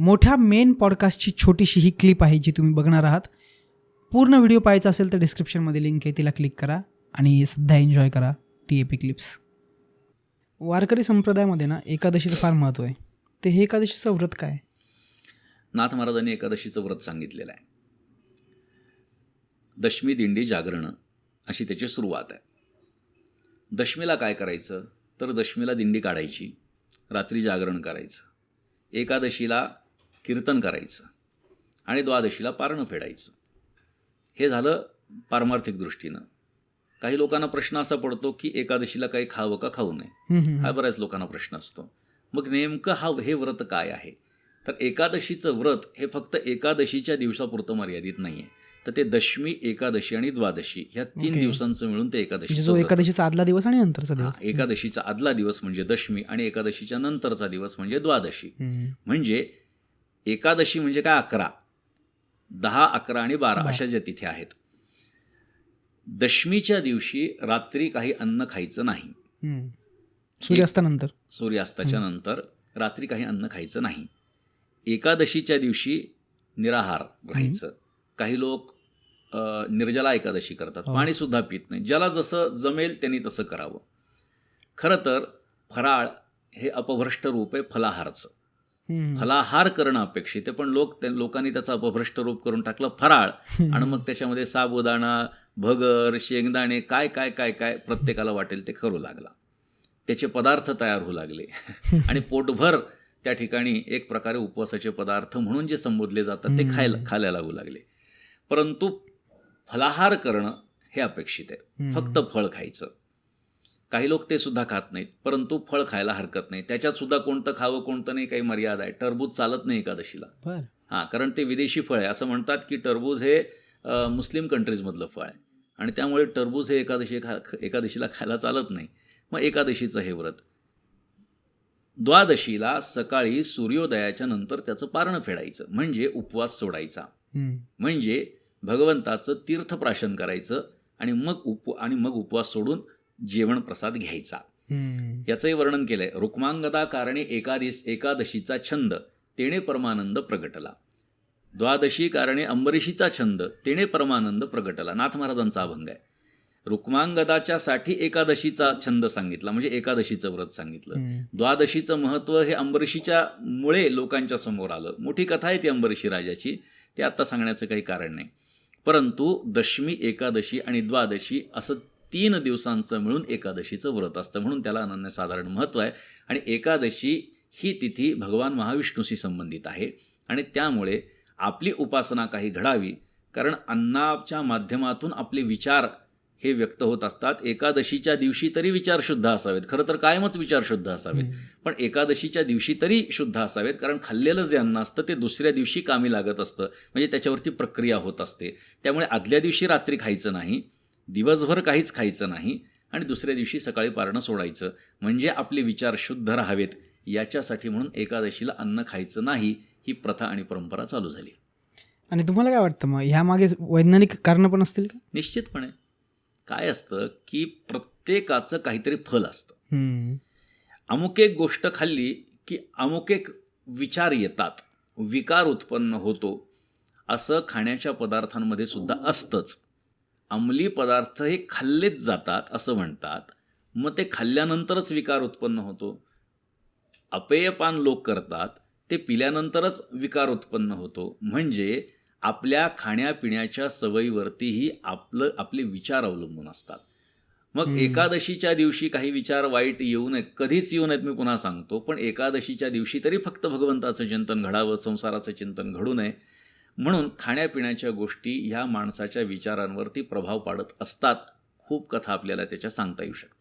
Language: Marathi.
मोठ्या मेन पॉडकास्टची छोटीशी ही क्लिप आहे जी तुम्ही बघणार आहात. पूर्ण व्हिडिओ पाहायचा असेल तर डिस्क्रिप्शनमध्ये लिंक आहे तिला क्लिक करा आणि सध्या एन्जॉय करा T A P clips Warkari संप्रदायामध्ये ना एकादशीचं फार महत्त्व आहे. ते हे एकादशीचं व्रत काय? नाथ महाराजांनी एकादशीचं व्रत सांगितलेलं आहे. दशमी दिंडी जागरण अशी त्याची सुरुवात आहे. दशमीला काय करायचं? तर दशमीला दिंडी काढायची रात्री जागरण करायचं. एकादशीला कीर्तन करायचं आणि द्वादशीला पारणं फेडायचं. हे झालं पारमार्थिक दृष्टीनं. काही लोकांना प्रश्न असा पडतो की एकादशीला काही खावं का खाऊ नये? हा बऱ्याच लोकांना प्रश्न असतो. मग नेमकं हा हे व्रत काय आहे? तर एकादशीचं व्रत हे फक्त एकादशीच्या दिवसापुरतं मर्यादित नाही आहे तर ते दशमी एकादशी आणि द्वादशी ह्या तीन Okay. दिवसांचं मिळून ते म्हणजे एकादशी जो एकादशीचा आदला दिवस आणि नंतरचा दिवस. एकादशीचा आदला दिवस म्हणजे दशमी आणि एकादशीच्या नंतरचा दिवस म्हणजे द्वादशी. म्हणजे एकादशी म्हणजे काय अकरा? दहा अकरा आणि बारा. अशा ज्या तिथे आहेत. दशमीच्या दिवशी रात्री काही अन्न खायचं नाही. सूर्यास्तानंतर. सूर्यास्ताच्या नंतर रात्री काही अन्न खायचं नाही. एकादशीच्या दिवशी निराहार राहायचं. काही लोक निर्जला एकादशी करतात. हो. पाणीसुद्धा पित नाही. ज्याला जसं जमेल त्यांनी तसं करावं. खरं तर फराळ हे अपभ्रष्ट रूप आहे फलाहारचं. फलाहार करणं अपेक्षित आहे पण लोक लोकांनी त्याचं अपभ्रष्ट रूप करून टाकलं फराळ. आणि मग त्याच्यामध्ये साबुदाणा भगर शेंगदाणे काय काय काय काय प्रत्येकाला वाटेल ते करू लागला. त्याचे पदार्थ तयार होऊ लागले. आणि पोटभर त्या ठिकाणी एक प्रकारे उपवासाचे पदार्थ म्हणून जे संबोधले जातात ते खायला खायला लागू लागले. परंतु फलाहार करणं हे अपेक्षित आहे. फक्त फळ खायचं. काही लोक ते सुद्धा खात नाहीत परंतु फळ खायला हरकत नाही. त्याच्यात सुद्धा कोणतं खावं कोणतं नाही काही मर्यादा आहे. टरबूज चालत नाही एकादशीला. हां कारण ते विदेशी फळ आहे. असं म्हणतात की टरबूज हे मुस्लिम कंट्रीजमधलं फळ आहे. आणि त्यामुळे टरबूज हे एकादशी खा एकादशीला खायला चालत नाही. मग एकादशीचं हे व्रत. द्वादशीला सकाळी सूर्योदयाच्या नंतर त्याचं पारणं फेडायचं. म्हणजे उपवास सोडायचा. म्हणजे भगवंताचं तीर्थप्राशन करायचं आणि मग उप आणि मग उपवास सोडून जेवण प्रसाद घ्यायचा. याचंही वर्णन केलंय. रुक्मांगदा कारणे एकादश एकादशीचा छंद तेणे परमानंद प्रगटला. द्वादशी कारणे अंबरीशीचा छंद तेणे परमानंद प्रगटला. नाथ महाराजांचा अभंग आहे. रुक्मांगदाच्या साठी एकादशीचा छंद सांगितला म्हणजे एकादशीचं व्रत सांगितलं. द्वादशीचं महत्त्व हे अंबरीशीच्या मुळे लोकांच्या समोर आलं. मोठी कथा आहे ती अंबरीशी राजाची. ते आत्ता सांगण्याचं काही कारण नाही. परंतु दशमी एकादशी आणि द्वादशी असं तीन दिवसांचं मिळून एकादशीचं व्रत असतं म्हणून त्याला अनन्यसाधारण महत्त्व आहे. आणि एकादशी ही तिथी भगवान महाविष्णूशी संबंधित आहे. आणि त्यामुळे आपली उपासना काही घडावी कारण अन्नाच्या माध्यमातून आपले विचार हे व्यक्त होत असतात. एकादशीच्या दिवशी तरी विचार शुद्ध असावेत. खरं तर कायमच विचार शुद्ध असावेत. पण एकादशीच्या दिवशी तरी शुद्ध असावेत कारण खाल्लेलं जे अन्न असतं ते दुसऱ्या दिवशी कामी लागत असतं. म्हणजे त्याच्यावरती प्रक्रिया होत असते. त्यामुळे आदल्या दिवशी रात्री खायचं नाही. दिवसभर काहीच खायचं नाही आणि दुसऱ्या दिवशी सकाळी पारणं सोडायचं. म्हणजे आपले विचार शुद्ध राहावेत. याच्यासाठी म्हणून एकादशीला अन्न खायचं नाही ही प्रथा आणि परंपरा चालू झाली. आणि तुम्हाला काय वाटतं मग? ह्यामागे वैज्ञानिक कारणं पण असतील का? निश्चितपणे. काय असतं की प्रत्येकाचं काहीतरी फल असतं. अमुक एक गोष्ट खाल्ली की अमुक एक विचार येतात. विकार उत्पन्न होतो. असं खाण्याच्या पदार्थांमध्ये सुद्धा असतंच. अंमली पदार्थ हे खाल्लेच जातात असं म्हणतात. मग ते खाल्ल्यानंतरच विकार उत्पन्न होतो. अपेयपान लोक करतात ते पिल्यानंतरच विकार उत्पन्न होतो. म्हणजे आपल्या खाण्यापिण्याच्या सवयीवरतीही आपलं आपले विचार अवलंबून असतात. मग. एकादशीच्या दिवशी काही विचार वाईट येऊ नये कधीच येऊ नयेत मी पुन्हा सांगतो. पण एकादशीच्या दिवशी तरी फक्त भगवंताचं चिंतन घडावं संसाराचं चिंतन घडू नये. म्हणून खाण्यापिण्याच्या गोष्टी ह्या माणसाच्या विचारांवरती प्रभाव पाडत असतात. खूप कथा आपल्याला त्याच्या सांगता येऊ शकतात.